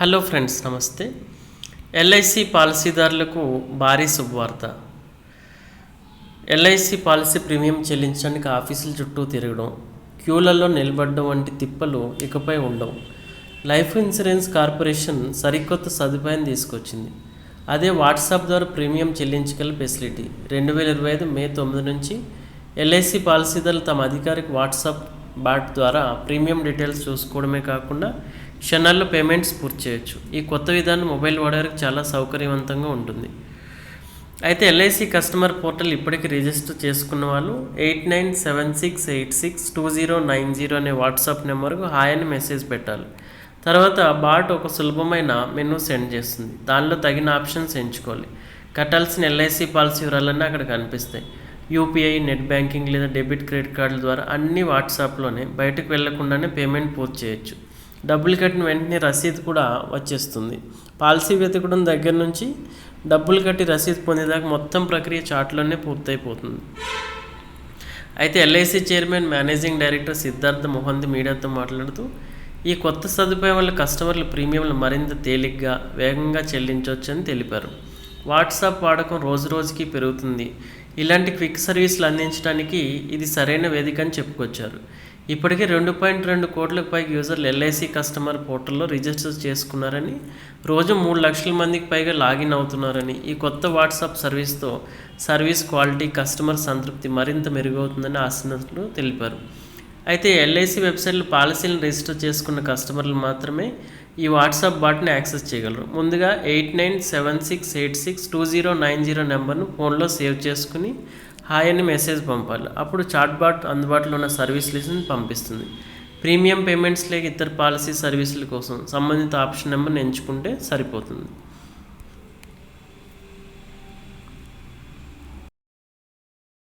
Hello friends నమస్తే. LIC పాలసీదారులకు భారీ శుభవార్త. ఎల్ఐసి పాలసీ ప్రీమియం చెల్లించడానికి ఆఫీసుల చుట్టూ తిరగడం క్యూలలో నిలబడడం వంటి తిప్పలు ఇకపై ఉండవు. లైఫ్ ఇన్సూరెన్స్ కార్పొరేషన్ సరికొత్త సదుపాయం తీసుకొచ్చింది. అదే వాట్సాప్ ద్వారా ప్రీమియం చెల్లించగల ఫెసిలిటీ. రెండు వేల ఇరవై ఐదు మే తొమ్మిది నుంచి ఎల్ఐసి పాలసీదారులు తమ అధికారిక వాట్సాప్ బాట్ ద్వారా ప్రీమియం డీటెయిల్స్ చూసుకోవడమే కాకుండా క్షణాల్లో పేమెంట్స్ పూర్తి చేయొచ్చు. ఈ కొత్త విధానం మొబైల్ వాడేవారికి చాలా సౌకర్యవంతంగా ఉంటుంది. అయితే ఎల్ఐసి కస్టమర్ పోర్టల్ ఇప్పటికీ రిజిస్టర్ చేసుకున్న వాళ్ళు eight nine seven six eight six two zero nine zero అనే వాట్సాప్ నెంబర్కు హాయ్ అని మెసేజ్ పెట్టాలి. తర్వాత బాట్ ఒక సులభమైన మెనూ సెండ్ చేస్తుంది. దానిలో తగిన ఆప్షన్స్ ఎంచుకోవాలి. కట్టాల్సిన ఎల్ఐసి పాలసీ వివరాలన్నీ అక్కడ కనిపిస్తాయి. యూపీఐ నెట్ బ్యాంకింగ్ లేదా డెబిట్ క్రెడిట్ కార్డుల ద్వారా అన్ని వాట్సాప్లోనే బయటకు వెళ్ళకుండానే పేమెంట్ పూర్తి చేయొచ్చు. డబ్బులు కట్టిన వెంటనే రసీదు కూడా వచ్చేస్తుంది. పాలసీ వెతకడం దగ్గర నుంచి డబ్బులు కట్టి రసీదు పొందేదాకా మొత్తం ప్రక్రియ చాట్లోనే పూర్తయిపోతుంది. అయితే LIC chairman managing director Siddhartha Mohanty మీడియాతో మాట్లాడుతూ ఈ కొత్త సదుపాయం వల్ల కస్టమర్లు ప్రీమియంలు మరింత తేలిగ్గా వేగంగా చెల్లించవచ్చని తెలిపారు. వాట్సాప్ వాడకం రోజు రోజుకి పెరుగుతుంది. ఇలాంటి క్విక్ సర్వీసులు అందించడానికి ఇది సరైన వేదిక అని చెప్పుకొచ్చారు. ఇప్పటికే రెండు పాయింట్ రెండు కోట్లకు పైగా యూజర్లు ఎల్ఐసి కస్టమర్ పోర్టల్లో రిజిస్టర్ చేసుకున్నారని రోజు మూడు లక్షల మందికి పైగా లాగిన్ అవుతున్నారని ఈ కొత్త వాట్సాప్ సర్వీస్తో సర్వీస్ క్వాలిటీ కస్టమర్ సంతృప్తి మరింత మెరుగవుతుందని ఆశిస్తున్నట్లు తెలిపారు. అయితే ఎల్ఐసి వెబ్సైట్లో పాలసీలను రిజిస్టర్ చేసుకున్న కస్టమర్లు మాత్రమే ఈ వాట్సాప్ బాట్ని యాక్సెస్ చేయగలరు. ముందుగా eight nine seven six eight six two zero nine zero నెంబర్ను ఫోన్లో సేవ్ చేసుకుని హాయ్ అని మెసేజ్ పంపాలి. అప్పుడు చాట్ బాట్ అందుబాటులో ఉన్న సర్వీస్ లిస్ట్ని పంపిస్తుంది. ప్రీమియం పేమెంట్స్ లేక ఇతర పాలసీ సర్వీసుల కోసం సంబంధిత ఆప్షన్ నెంబర్ని ఎంచుకుంటే సరిపోతుంది.